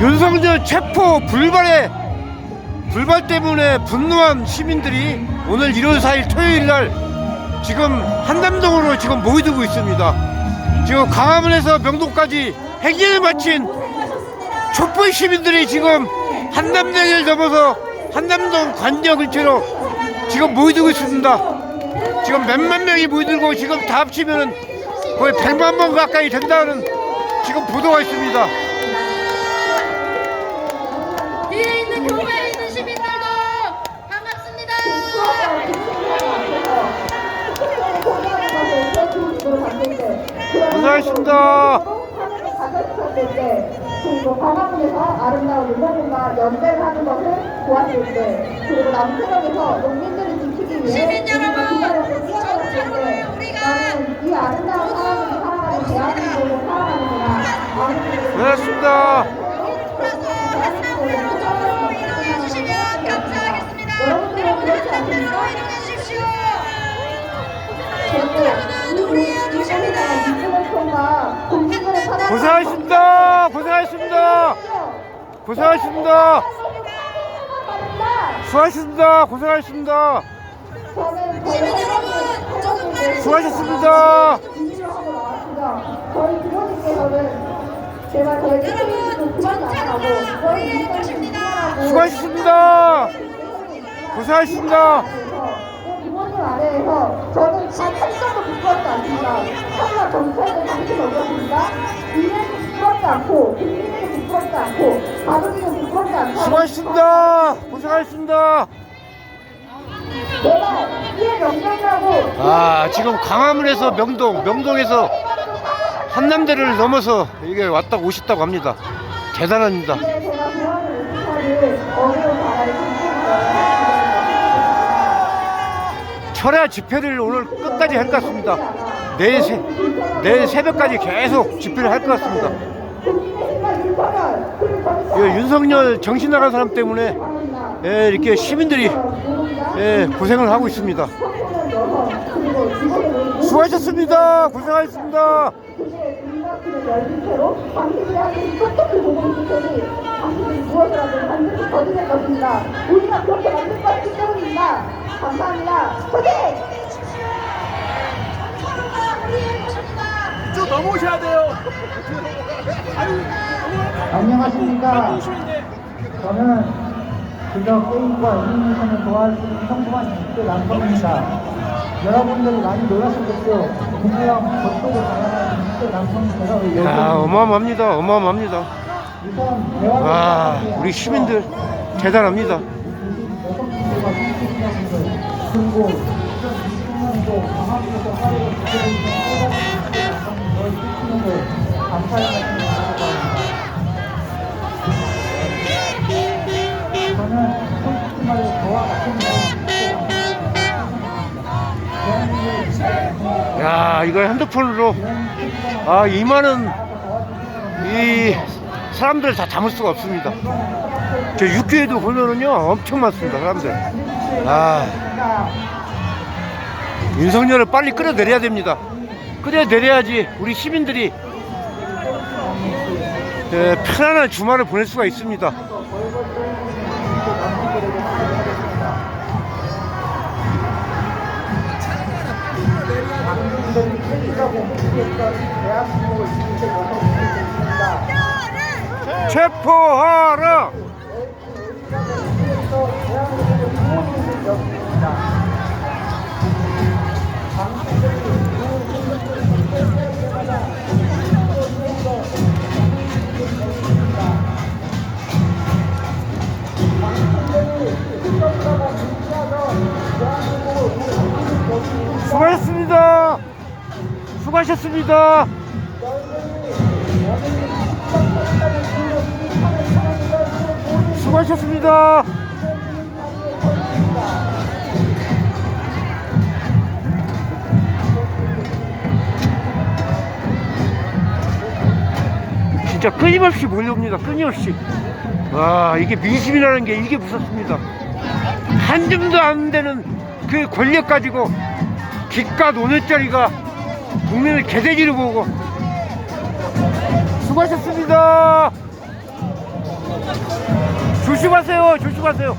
윤석열 체포 불발에 불발 때문에 분노한 시민들이 오늘 1월 4일 토요일 날 지금 한남동으로 지금 모이고 있습니다. 지금 광화문에서 명동까지 행진을 마친 촛불 시민들이 지금 한남대를 넘어서 한남동 관저 근처로 지금 모이고 있습니다. 지금 몇만 명이 모이들고 지금 다 합치면은 거의 100만 명 가까이 된다는 지금 보도가 있습니다. 교회에 있는 시민들도 반갑습니다. 고생하셨습니다. 그리고 광화문에서 아름다운 유목민과 연대를 하는 것을 보았을 때 그리고 남태역에서 농민들을 지키기 위해 시민 여러분, 전차로를 우리가 이 아름다운 사람을 사랑하는 대한민국을 사랑하는구나 고생하셨습니다. 돌아서 한남대로 좀 이동해 주시면 감사하겠습니다. 여러분 그렇지 않습니까? 이동해 주십시오. 우리의 도시입니다. 고생하셨습니다. 고생하셨습니다. 고생하셨습니다. 수고하셨습니다. 고생하셨습니다. 시민 여러분, 조금 수고하셨습니다. 저희 부모님께서는 제발 저에게 여러분, 전차로가 우리의 것입니다. 수고하셨습니다. 고생하셨습니다. 부모님 아래에서 저는 단 한점도 부끄럽지 않습니다. 하지만 정책은 당신 어떻습니까? 미래는 부끄럽지 않고 국민에게 부끄럽지 않고 가족에게 부끄럽지 않고 수고하셨습니다. 고생하셨습니다. 제발 이해 명령이라고 아, 지금 광화문에서 명동, 명동에서 한남대를 넘어서 이게 왔다고 오셨다고 합니다. 대단합니다. 철야 집회를 오늘 끝까지 할 것 같습니다. 내일, 새, 내일 새벽까지 계속 집회를 할 것 같습니다. 이 윤석열 정신 나간 사람 때문에 예, 이렇게 시민들이 예, 고생을 하고 있습니다. 수고하셨습니다. 고생하셨습니다. 열빈채로 당신들이 하는 똑똑히 보고 있을 테니 당신들이 무엇을 하든 반드시 거두될 것입니다. 우리가 그렇게 만들 것이기 때문입니다. 감사합니다. 화이팅! 쭉 넘어오셔야 돼요. 안녕하십니까. 저는 그저 게임과 애니메이션을 좋아할 수 있는 평범한 20대 남성입니다. 여러분들이 많이 놀라셨겠죠? 분명 겉도로 다양한 20대 남성이 되어 야, 어마어마합니다. 어마어마합니다. 대화를 아. 우리 시민들 대단합니다. 여성분들과 성직자분들 그리고 2020년도 방학에서 하루를 지켜주신 저희 시민들 감사의 말씀을 드리고 저 야, 이거 핸드폰으로 아, 이만은 이 사람들 다 담을 수가 없습니다. 저 육교에도 보면은요, 엄청 많습니다, 사람들. 아, 윤석열을 빨리 끌어내려야 됩니다. 끌어내려야지 우리 시민들이 예, 편안한 주말을 보낼 수가 있습니다. 책임자고 무시했던 대한민국을 지킬 때 와서 있습니다. 체포하라! 당신들이 수고하셨습니다. 수고하셨습니다. 수고하셨습니다. 진짜 끊임없이 몰려옵니다. 끊임없이. 와, 이게 민심이라는 게 이게 무섭습니다. 한 줌도 안 되는 그 권력 가지고 기가 노는 자리가 국민을 개돼기를 보고 수고하셨습니다. 조심하세요. 조심하세요.